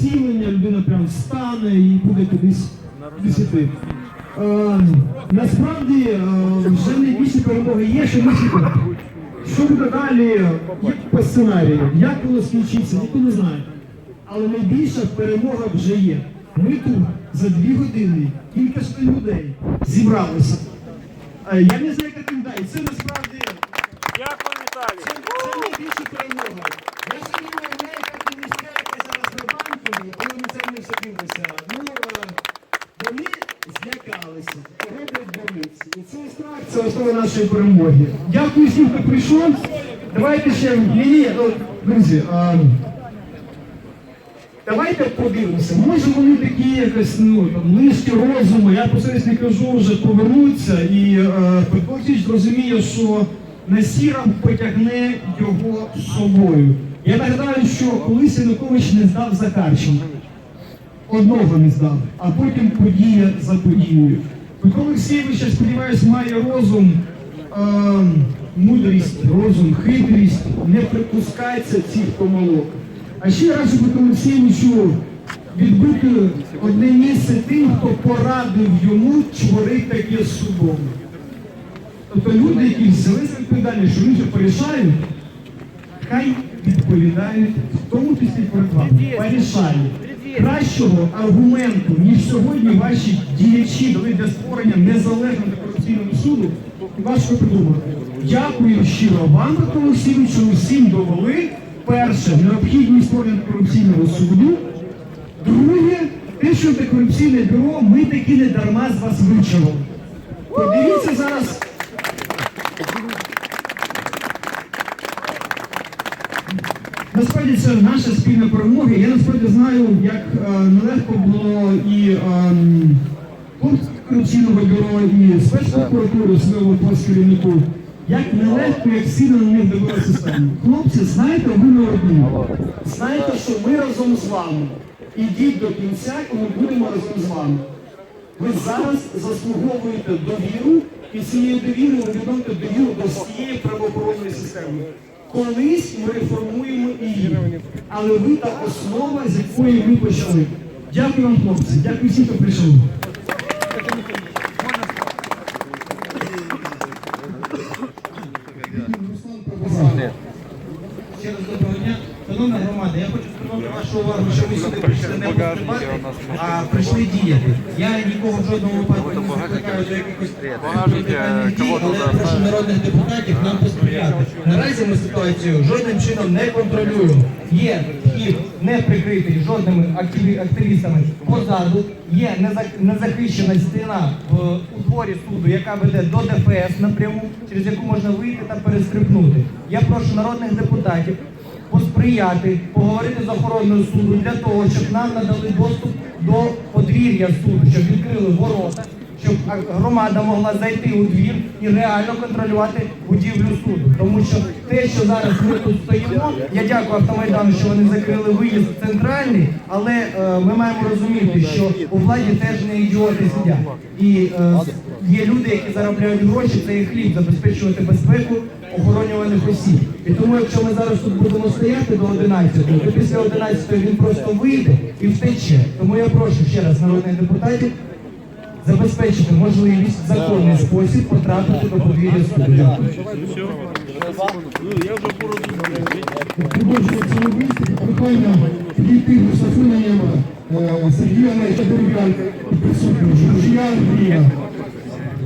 зцілення, людина прям встане і буде кудись кудись іти. Е, насправді е, вже найбільші перемоги є, що ми тут. Що буде далі, як по сценарію, як воно скінчиться, ніхто не знає. Але найбільша перемога вже є. Ми тут за дві години кілька людей зібралися. Е, Я не знаю, як там далі. Це насправді Дякую, Віталій. це, це найбільша перемога. Я собі не уявляю, як ті міська, яка зараз на банку, коли ми це не садилися. Ну, е, вони злякалися, кого боїться. І цей страх це основа нашої перемоги. Дякую всім, хто прийшов. Давайте ще ні, ні, ну, друзі. А, Давайте подивимося. Може вони такі якось ну там низькі розуму, я про це не кажу, вже повернуться і е, Петро Олексійович розуміє, що Насіра потягне його з собою. Я нагадаю, що колись Янукович не здав Захарченка. Одного не здав, а потім подія за подією. Петро Олексійович, я сподіваюся, має розум, е, мудрість, розум, хитрість, не припускається цих помилок. А ще раз Петру Олексійовичу відбити одне місце тим, хто порадив йому творити таке з судом. Тобто люди, які взяли за відповідальність, що вже порішають, хай відповідають, в тому числі перед вами. Порішають. Кращого аргументу, ніж сьогодні ваші діячі дали для створення незалежного корупційного суду, важко придумати. Дякую щиро вам, Петро Олексійович, що усім довели. Перше, необхідність створення корупційного суду. Друге, те, що антикорупційне бюро, ми таки не дарма з вас вичавили. Подивіться зараз. Насправді це наша спільна перемога. Я насправді знаю, як е, нелегко було і ем, корупційного бюро, і спецпрокуратури своєму керівнику. Як нелегко, як сильно на них дивилася система. Хлопці, знаєте, ви не одні. Знаєте, що ми разом з вами. Ідіть до кінця, і ми будемо разом з вами. Ви зараз заслуговуєте довіру, і цією довірою ви відновите довіру до всієї правоохоронної системи. Колись ми реформуємо її, але ви та основа, з якої ми почали. Дякую вам, хлопці. Дякую всім, хто прийшов. Ще раз доброго дня. Шановна громада, я хочу звернути вашу увагу, що ви сюди прийшли не поступати, а прийшли діяти. Я нікого в жодному випадку не до якихось прошу народних депутатів нам посприяти. Наразі ми ситуацію жодним чином не контролюємо. Є вхід не прикритий жодними активістами позаду, є незахищена стіна в утворі суду, яка веде до ДФС напряму, через яку можна вийти та перестрибнути. Я прошу народних депутатів посприяти, поговорити з охороною суду для того, щоб нам надали доступ до подвір'я суду, щоб відкрили ворота, щоб громада могла зайти у двір і реально контролювати будівлю суду. Тому що те, що зараз ми тут стоїмо, я дякую автомайдану, що вони закрили виїзд центральний, але е, ми маємо розуміти, що у владі теж не ідіоти сидять. І е, є люди, які заробляють гроші, це їх хліб, забезпечувати безпеку охоронюваних осіб. І тому, якщо ми зараз тут будемо стояти до 11, то після 11 він просто вийде і втече. Тому я прошу ще раз народних депутатів забезпечити можливість в законний спосіб потрапити до подвір'я суду. Продовжує Продовжуємо цю виступ. Прохання підійти до Сафина Сергія Дерев'янка, присутній Жужія Андрія.